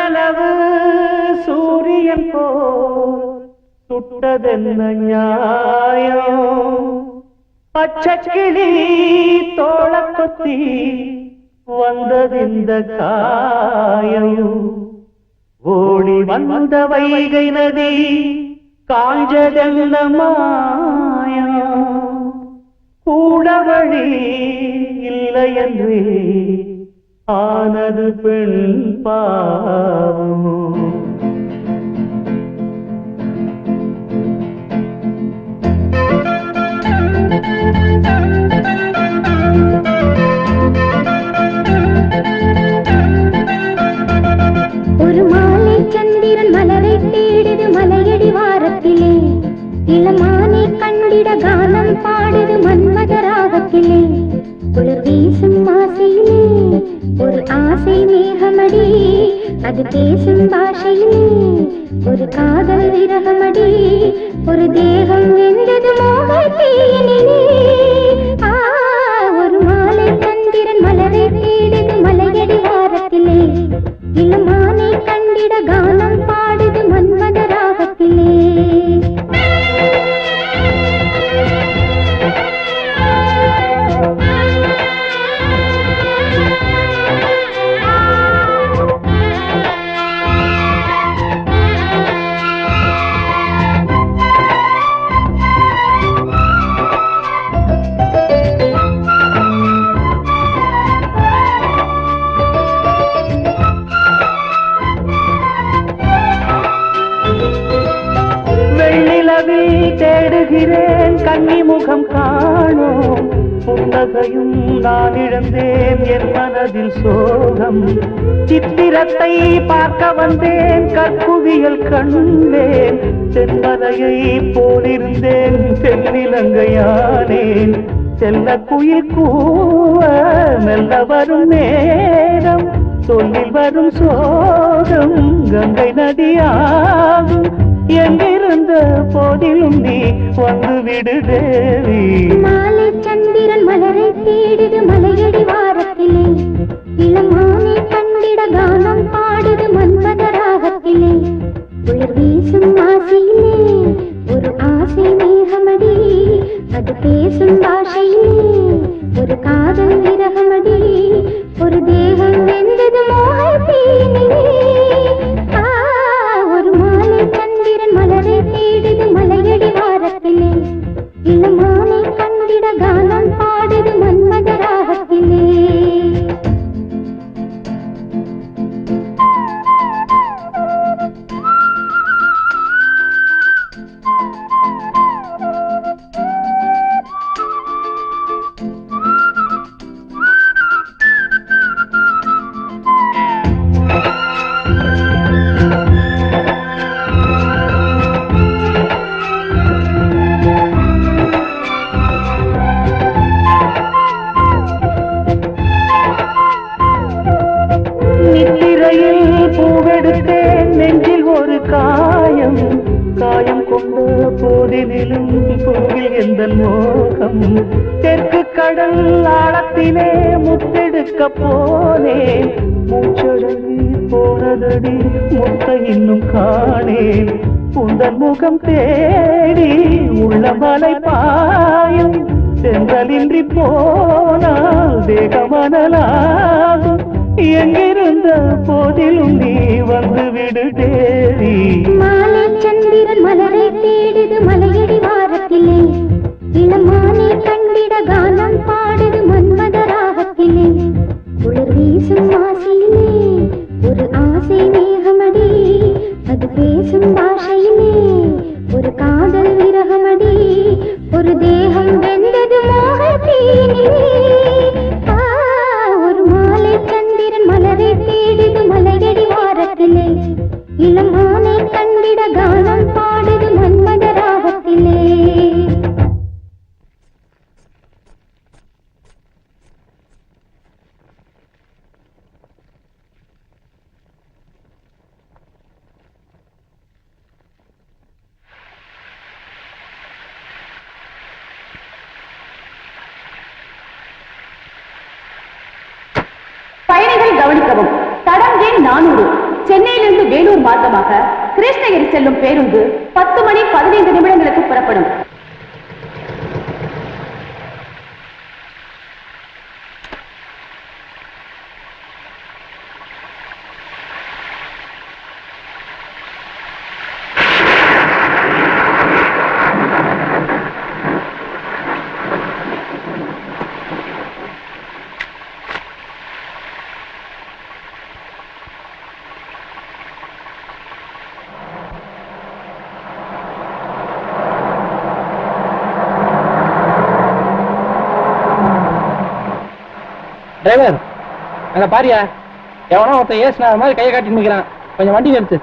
பகலளவு சூரியன் போல் சுட்டதென்ன நியாயம்? பச்சக்கிளி தோள கொத்தி வந்ததிந்த காயம்? ஓடி வந்த வைகை நதி காஞ்சதென்ன மாயம்? கூட வழி இல்லை என்று ஆனது பெண் பாவம். ஒரு மாலை சந்திரன் மலரை தேடுது மலையடி வாரத்திலே. இளமானை கண்டிட கானம் பாடுது மன்மத ஆசை மேகமடி அது பேசும் பாஷையிலே ஒரு காதல் விரகமடி. ஒரு தேகம் வெந்தது மோகத்தீயினிலே முகம் காணோம் புன்னகையும் நான் இழந்தேன் என் மனதில் சோகம். சித்திரத்தை பார்க்க வந்தேன் கற்புவியல் கண்டேன் தென்மலையை போலிருந்தேன் தென்னிலங்கையானேன். செல்ல குயில் கூவ மெல்ல வரும் நேரம் சொல்லில் வரும் சோகம் கங்கை நதியாகும். எங்கிருந்த போதிலும் நீ வந்து விடு தேவி. மாலை சந்திரன் மலரை தேடிடு மலையடி வாரத்திலே. இளமானே கண்டிட கானம் பாடிடு மன்மத ராகத்திலே. குளிர் வீசும் ஆசையிலே ஒரு ஆசை மேகமடி அது பேசும் பாஷையிலே. கொண்ட போதினிலும் கோவில் எந்த மோகம்? தெற்கு கடல் ஆழத்திலே முத்தெடுக்க போனேன். மூச்சடங்கி போனதடி முத்த இன்னும் காணேன். உந்தன் முகம் தேடி உள்ள மலை பாயும். சென்றலின்றி போனால் தேகமனலாகும். எங்கிருந்த போதிலும் நீ வந்து விடுதே. கவனிக்கவும். தடம் எண் நானூறு? சென்னையிலிருந்து வேலூர் மார்க்கமாக கிருஷ்ணகிரி செல்லும் பேருந்து பத்து மணி பதினைந்து நிமிடங்களுக்கு புறப்படும். டிரைவர் அங்க பாரியா. எவனோ ஒருத்தன் ஏசுனா மாதிரி கையை காட்டி நிக்கிறான். கொஞ்சம் வண்டி நிறுத்து.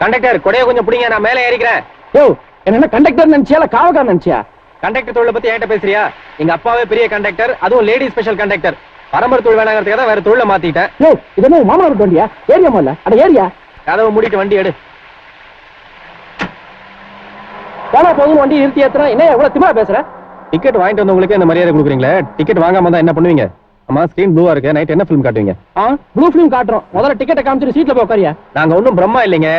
கண்டக்டர் கொடைய கொஞ்சம் பிடிங்க நான் மேலே ஏறிக்கிறேன். யோ என்ன கண்டக்டர் நினைச்சியா இல்ல காவக்கார் நினைச்சியா? கண்டக்டர் தொழிலை பத்தி என்கிட்ட பேசுறியா? எங்க அப்பாவே பெரிய கண்டக்டர் அதுவும் லேடி ஸ்பெஷல் கண்டக்டர் பரம்பரை தொழில் வேணாங்கிறதுக்காக வேற தொழிலை மாத்திட்டேன். யோ இது என்ன மாமனார் வண்டியா? ஏரியா முதல்ல? அட ஏரியா கதவை மூடிட்டு வண்டி எடு. போனா போதும் வண்டி நிறுத்தி ஏத்துறேன். என்ன எவ்வளவு திமிரா பேசுற? டிக்கெட் வாங்கிட்டு வந்தவங்களுக்கு இந்த மரியாதை கொடுக்குறீங்களே? டிக்கெட் வாங்காம தான் என்ன பண்ணுவீங்க? அம்மா ஸ்கிரீன் ப்ளூவா இருக்கு நைட் என்ன ஃபிலிம் காட்டுவீங்க? ஆ ப்ளூ ஃபிலிம் காட்டுறோம். முதல்ல டிக்கெட்டை காமிச்சிட்டு சீட்ல போய் உட்காரியா? நாங்க ஒண்ணும் பிரம்மா இல்லைங்க.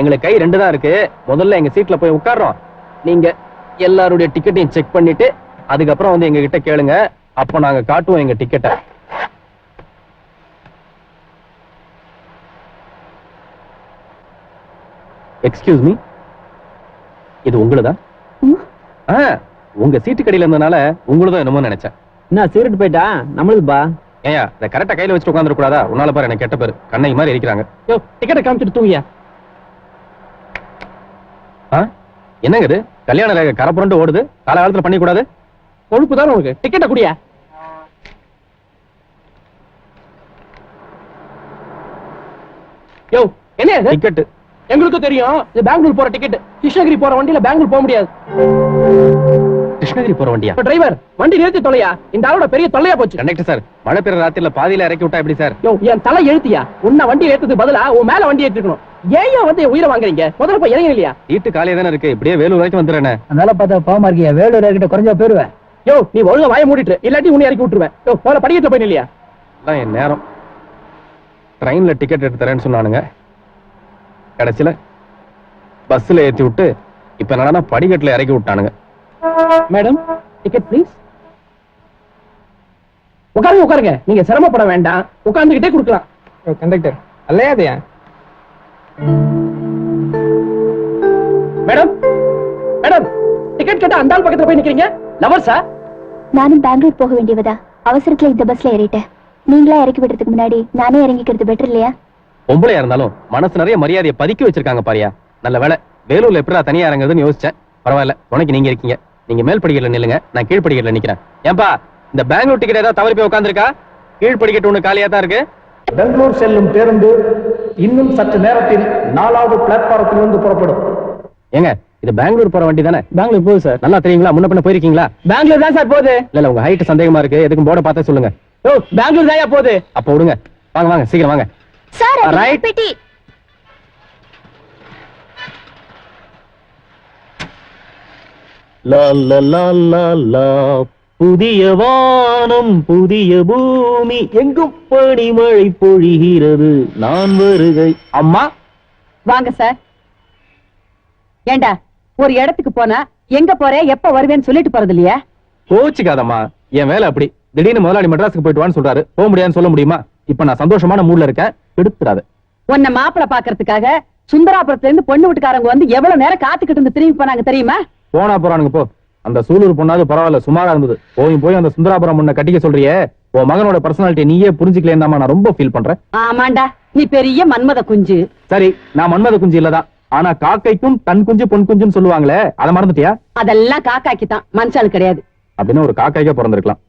எங்களுக்கு கை ரெண்டு தான் இருக்கு. முதல்ல எங்க சீட்ல போய் உட்கார்றோம். நீங்க எல்லாருடைய டிக்கெட்டையும் செக் பண்ணிட்டு அதுக்கப்புறம் வந்து எங்க கிட்ட கேளுங்க. அப்போ நாங்க காட்டுவோம் எங்க டிக்கெட்டை எக்ஸ்கியூஸ் மீ இது உங்களுதா? ஆ. உங்க சீட்டு கடையில இருந்தனால உங்களுதான் என்னமோ நினைச்சேன். என்ன சீரட்டு போயிட்டா? நம்மளுக்கு பா ஏயா இதை கரெக்டா கையில வச்சுட்டு உட்காந்துட கூடாதா? உன்னால பாரு எனக்கு கெட்ட பேரு. கண்ணை மாதிரி இருக்கிறாங்க யோ டிக்கெட்டை காமிச்சிட்டு தூங்கியா? என்னங்க இது? கல்யாண ரேகை கரை புரண்டு ஓடுது. காலகாலத்துல பண்ணி கூடாது கொழுப்பு தானே உனக்கு? டிக்கெட்டை குடியா? யோ என்ன இது? டிக்கெட் எங்களுக்கும் தெரியும். இது பெங்களூர் போற டிக்கெட் கிருஷ்ணகிரி போற வண்டியில பெங்களூர் போக முடியாது. கிருஷ்ணகிரி போற வண்டியா? டிரைவர் வண்டி நிறுத்தி தொலையா? இந்த ஆளோட பெரிய தொல்லையா போச்சு. கண்டக்டர் சார் மழை பெய்ற ராத்திரில பாதியில இறக்கி விட்டா எப்படி சார்? யோ என் தலை எழுத்தியா? உன்னை வண்டி ஏத்துறது பதிலா உன் மேல வண்டி ஏத்திக்கணும் ஏன் வந்து உயிரை வாங்குறீங்க? முதல்ல போய் இறங்க இல்லையா சீட்டு காலியா தானே இருக்கு. இப்படியே வேலூர் வரைக்கும் வந்துடுறேன். அதனால பார்த்தா பாவமா இருக்கியா? வேலூர் கிட்ட குறைஞ்சா போயிருவேன். யோ நீ ஒழுங்கா வாய மூடிட்டு இல்லாட்டி உன்னை இறக்கி விட்டுருவேன். யோ முதல்ல படிக்கட்டு போய் இல்லையா என் நேரம். ட்ரெயின்ல டிக்கெட் எடுத்து தரேன்னு சொன்னானுங்க. கடைசியில பஸ்ல ஏத்தி விட்டு இப்ப என்னன்னா படிக்கட்டுல இறக்கி விட்டானுங்க. மேடம் டிக்கெட் ப்ளீஸ் உட்காருங்க உட்காருங்க. நீங்க சிரமப்பட வேண்டாம். உட்கார்ந்துகிட்டே கொடுக்கலாம். கண்டக்டர் அல்லையாதையா மேடம் மேடம் டிக்கெட் கேட்டா அந்த ஆள் பக்கத்துல போய் நிக்கிறீங்க? லவர் சார் நானும் பெங்களூர் போக வேண்டியவதா? அவசரத்துல இந்த பஸ்ல ஏறிட்டேன். நீங்களா இறக்கி விடுறதுக்கு முன்னாடி நானே இறங்கிக்கிறது பெட்டர் இல்லையா? பொம்பளையா இருந்தாலும் மனசு நிறைய மரியாதையை பதுக்கி வச்சிருக்காங்க பாரியா. நல்ல வேலை வேலூர்ல எப்படா தனியா இறங்குதுன்னு யோசிச்சேன். பரவாயில்ல துணைக்கு நீங்க இருக்கீங்க. நீங்க மேல் படிக்கட்டுல நில்லுங்க. நான் கீழ் படிக்கட்டுல நிக்கிறேன். ஏன்பா இந்த பெங்களூர் டிக்கெட் ஏதாவது தவறி போய் உட்காந்துருக்கா கீழ் படிக்கட்டு ஒண்ணு காலியா தான் இருக்கு. பெங்களூர் செல்லும் பேருந்து இன்னும் சற்று நேரத்தில் நாலாவது பிளாட்பாரத்திலிருந்து புறப்படும். ஏங்க இது பெங்களூர் போற வண்டி தானே? பெங்களூர் போகுது சார். நல்லா தெரியுங்களா? முன்ன பின்ன போயிருக்கீங்களா? பெங்களூர் தான் சார் போகுது. இல்ல இல்ல உங்க ஹைட் சந்தேகமா இருக்கு. எதுக்கும் போர்டை பார்த்தே சொல்லுங்க. ஓ பெங்களூர் தான் போகுது. அப்ப விடுங்க. வாங்க வாங்க சீக்கிரம் வாங்க. சார் அது புதிய வானம் புதிய பூமி எங்கும் பனிமழை பொழிகிறது. நான் வருகை. அம்மா? வாங்க சார். ஏண்டா ஒரு இடத்துக்கு போனா எங்க போற எப்ப வருவேன்னு சொல்லிட்டு போறது இல்லையா கோச்சுக்காதம்மா. என் வேலை அப்படி. திடீர்னு முதலாளி மெட்ராஸுக்கு போயிட்டு வான்னு சொல்றாரு. போக முடியாதுன்னு சொல்ல முடியுமா? இப்ப நான் சந்தோஷமான மூட்ல இருக்கேன். எடுத்துறாது உன்னை மாப்பிளை பாக்குறதுக்காக சுந்தராபுரத்துல இருந்து பொண்ணு வீட்டுக்காரங்க வந்து எவ்வளவு நேரம் காத்துக்கிட்டு இருந்து திரும்பி போனாங்க தெரியுமா? போனா போறானுங்க போ. அந்த சூலூர் பொண்ணாவது பரவாயில்ல சுமாரா இருந்தது. போய் போய் அந்த சுந்தராபுரம் முன்ன கட்டிக்க சொல்றியே. உன் மகனோட பர்சனாலிட்டி நீயே புரிஞ்சுக்கலேன்னு நான் ரொம்ப ஃபீல் பண்றேன். ஆமாண்டா நீ பெரிய மன்மத குஞ்சு. சரி நான் மன்மத குஞ்சு இல்லதான். ஆனா காக்கைக்கும் தன் குஞ்சு பொன் குஞ்சுன்னு சொல்லுவாங்களே அதை மறந்துட்டியா? அதெல்லாம் காக்காக்கி தான் மனுஷாள் கிடையாது. அப்படின்னு ஒரு காக்காய்க்கே பிறந்திருக்கலாம்.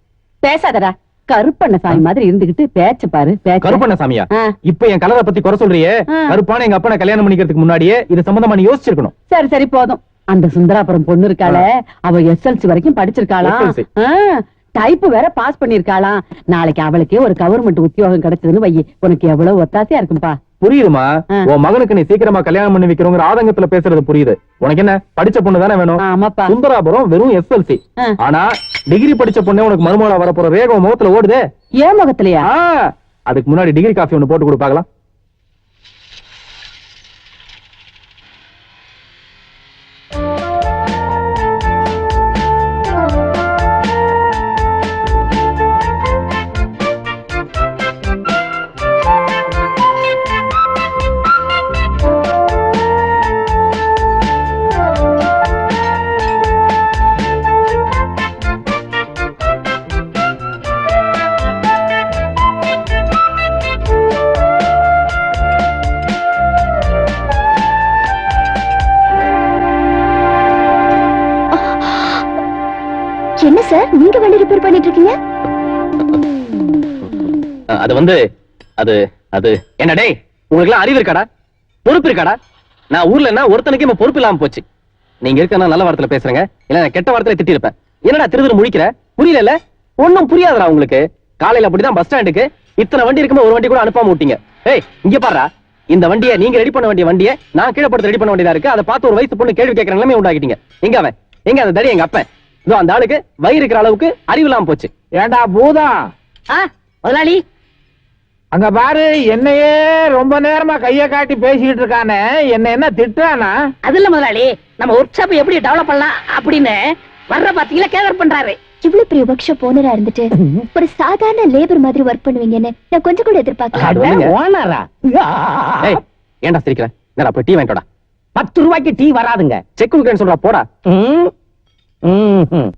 பேசாதடா கருப்பண்ண சாமி மாதிரி இருந்துகிட்டு பேச்ச பாரு கருப்பண்ண சாமியா. இப்ப என் கலரை பத்தி குறை சொல்றியே. கருப்பான எங்க அப்பனை கல்யாணம் பண்ணிக்கிறதுக்கு முன்னாடியே இது சம்பந்தமா யோசிச்சிருக்கணும். சரி சரி போதும். அந்த சுந்தராபுரம் பொண்ணு இருக்காளே அவ எஸ்எல்சி வரைக்கும் படிச்சிருக்காளாம் SLC. டைப் வேற பாஸ் பண்ணிருக்காளாம் நாளைக்கு அவளுக்கே ஒரு கவர்மெண்ட் உத்தியோகம் கிடைச்சதுன்னு வை உனக்கு எவ்வளவு ஒத்தாசையா இருக்கும்பா. புரியுதுமா. உன் மகனுக்கு நீ சீக்கிரமா கல்யாணம் பண்ணி வைக்கிறோங்கிற ஆதங்கத்துல பேசுறது புரியுது. உனக்கு என்ன படிச்ச பொண்ணு தானே வேணும்? சுந்தராபுரம் வெறும் எஸ்எல்சி. ஆனா டிகிரி படிச்ச பொண்ணே உனக்கு மருமகளா வரப்போற ரேகம் முகத்துல ஓடுதே. ஏன் முகத்திலயா? அதுக்கு முன்னாடி டிகிரி காஃபி ஒன்று போட்டு கொடுப்பாங்களா? அது வந்து அது அது. என்ன டேய் உங்களுக்கு எல்லாம் அறிவு இருக்காடா? பொறுப்பு இருக்காடா? நான் ஊர்ல என்ன ஒருத்தனுக்கு இப்ப பொறுப்பு இல்லாம போச்சு. நீங்க இருக்க நல்ல வார்த்தையில பேசுறேங்க. இல்ல கெட்ட வார்த்தையில திட்டிருப்பேன். என்னடா திரு திரு முழிக்கிற? புரியல ஒண்ணும் புரியாதுடா உங்களுக்கு. காலையில அப்படிதான் பஸ் ஸ்டாண்டுக்கு இத்தனை வண்டி இருக்கும்போது ஒரு வண்டி கூட அனுப்பாம விட்டீங்க. ஏய் இங்க பாருடா. இந்த வண்டியை நீங்க ரெடி பண்ண வேண்டிய வண்டியை நான் கீழே படுத்து ரெடி பண்ண வேண்டியதா இருக்கு. அதை பார்த்து ஒரு வயசு பொண்ணு கேள்வி கேட்கற நிலைமை உண்டாக்கிட்டீங்க. எங்க அவன்? எங்க அந்த தடி எங்க அப்பன்? இதோ அந்த ஆளுக்கு வயிறு இருக்கிற அளவுக்கு அறிவு இல்லாம போச்சு. ஏண்டா பூதம் முதலாளி. அங்க பாரு என்னையே ரொம்ப நேரமா கைய காட்டி பேசிக்கிட்டு இருக்கானே. என்ன என்ன திட்டுறானா? அது இல்ல முதலாளி நம்ம ஒர்க் ஷாப் எப்படி டெவலப் பண்ணலாம் அப்படின்னு வர்ற பாத்தீங்களா கேதர் பண்றாரு. இவ்வளவு பெரிய ஒர்க் ஷாப் ஓனரா இருந்துட்டு ஒரு சாதாரண லேபர் மாதிரி ஒர்க் பண்ணுவீங்கன்னு நான் கொஞ்சம் கூட எதிர்பார்க்கல. ஓனரா ஏய் ஏன்டா சிரிக்கிற? என்னடா போய் டீ வாங்கிட்டோடா பத்து ரூபாய்க்கு டீ வராதுங்க. செக் கொடுக்குறேன்னு சொல்றா போடா. ம். ம், ம்,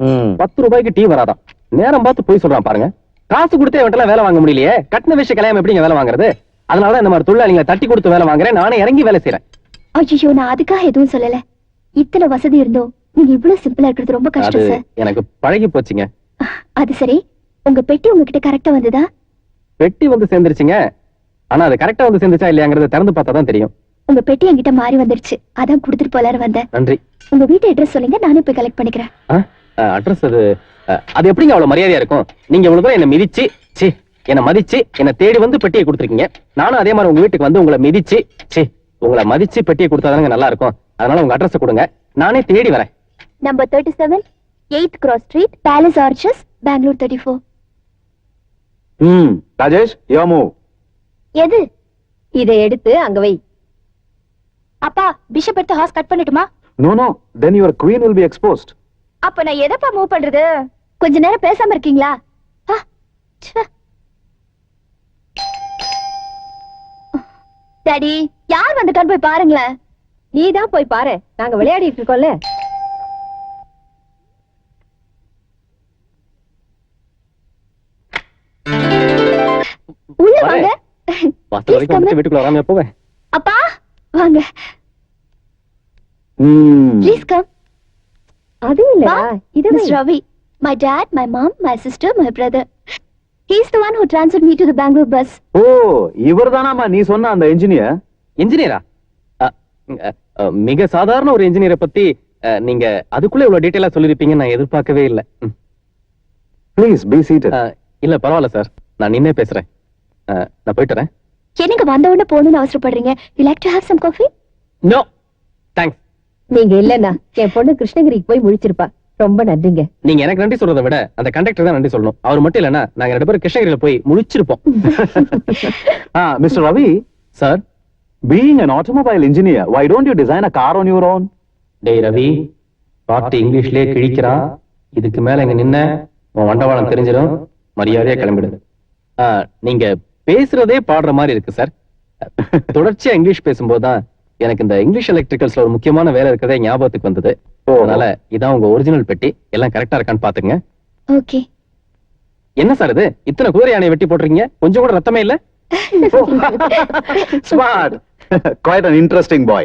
ம். பத்து ரூபாய்க்கு டீ வராதாம் நேரம் பார்த்து போய் சொல்றான் பாருங்க. காசு கொடுத்தே இவன்ட்டெல்லாம் வேலை வாங்க முடியலையே. கட்டின விஷயம் கல்யாணம் எப்படிங்க வேலை வாங்குறது? அதனால இந்த மாதிரி தொழிலாளிங்களை தட்டி கொடுத்து வேலை வாங்குறேன். நானே இறங்கி வேலை செய்யறேன் ஐயோ நான் அதுக்காக எதுவும் சொல்லல. இத்தனை வசதி இருந்தோம் நீங்க இவ்வளவு சிம்பிளா இருக்கிறது ரொம்ப கஷ்டம் சார் எனக்கு பழகி போச்சுங்க. அது சரி. உங்க பெட்டி உங்ககிட்ட கரெக்டா வந்ததா? பெட்டி வந்து சேர்ந்துருச்சுங்க. ஆனா அது கரெக்டா வந்து சேர்ந்துச்சா இல்லையாங்கிறத திறந்து பார்த்தா தான் தெரியும். உங்க பெட்டி என்கிட்ட மாறி வந்துருச்சு. அதான் கொடுத்துட்டு போலான்னு வந்தேன். நன்றி. உங்க வீட்டு அட்ரஸ் சொல்லுங்க. நானே போய் கலெக்ட் பண்ணிக்கிறேன். அட்ரஸ் அது அது எப்படிங்க அவ்வளவு மரியாதையா இருக்கும்? நீங்க இவ்வளவு தூரம் என்ன மிதிச்சு சி என்ன மதிச்சு என்ன தேடி வந்து பெட்டியை கொடுத்துருக்கீங்க. நானும் அதே மாதிரி உங்க வீட்டுக்கு வந்து உங்களை மிதிச்சு சி உங்களை மதிச்சு பெட்டியை கொடுத்தாதாங்க நல்லா இருக்கும். அதனால உங்க அட்ரஸ் கொடுங்க. நானே தேடி வரேன். Number thirty seven eighth cross street palace arches Bangalore thirty four ம் ராஜேஷ் யோமு எது? இதை எடுத்து அங்க வை. அப்பா பிஷப் எடுத்து ஹாஸ் கட் பண்ணட்டுமா? No no then your queen will be exposed அப்ப நான் எதப்பா மூவ் பண்றது? கொஞ்ச நேரம் பேசாம இருக்கீங்களா. டாடி யார் வந்துட்டான்னு போய் பாருங்களேன். நீ தான் போய் பாரு. நாங்க விளையாடிட்டு இருக்கோம்ல. உள்ள. வாங்க. வீட்டுக்குள்ள வராம போவேன்? அப்பா வாங்க. ம். ப்ளீஸ் கம் அது இல்ல இது Miss Ravi, my dad, my mom, my sister, my brother. He's the one who transferred me to the Bangalore bus. ஓ இவர்தானாமா நீ சொன்ன அந்த இன்ஜினியர் இன்ஜினியரா மிக சாதாரண ஒரு இன்ஜினியரை பத்தி நீங்க அதுக்குள்ள இவ்வளவு டீட்டெயிலா சொல்லிருப்பீங்கன்னு நான் எதிர்பார்க்கவே இல்லை. ம். ப்ளீஸ் பி சீட்டட் அஹ், இல்ல பரவாயில்ல சார். நான் நின்னே பேசுறேன். அஹ், நான் போயிட்டு வரேன். என்னங்க வந்த உடனே போகணும்னு அவசரப்படுறீங்க? You like to have some coffee no thanks நீங்க இல்லன்னா என் பொண்ணு கிருஷ்ணகிரிக்கு போய் முழிச்சிருப்பா. ரொம்ப நன்றிங்க. நீங்க எனக்கு நன்றி சொல்றதை விட அந்த கண்டக்டர் தான் நன்றி சொல்லணும். அவர் மட்டும் இல்லைன்னா நாங்க ரெண்டு பேரும் கிருஷ்ணகிரியில போய் முழிச்சிருப்போம். ஆ mister Ravi. Sir being an automobile engineer why don't you design a car on your own? டேய் ரவி பாட்டு இங்கிலீஷ்லயே கிழிக்கிறான் இதுக்கு மேல இங்க நின்ன உன் வண்டவாளம் தெரிஞ்சிடும். மரியாதையா கிளம்பிடு. நீங்க பேசுறதே பாடுற மாதிரி இருக்கு சார் தொடர்ச்சியா இங்கிலீஷ் பேசும்போது தான் எனக்கு இந்த இங்கிலீஷ் எலக்ட்ரிக்கல்ஸ்ல ஒரு முக்கியமான வேலை இருக்கிறதே ஞாபகத்துக்கு வந்தது. அதனால இதான் உங்க ஒரிஜினல் பெட்டி. எல்லாம் கரெக்டா இருக்கான்னு பாத்துங்க ஓகே. என்ன சார் இது? இத்தனை குதிரை யானையை வெட்டி போட்டிருக்கீங்க? கொஞ்சம் கூட ரத்தமே இல்ல? smart. Quite an interesting boy.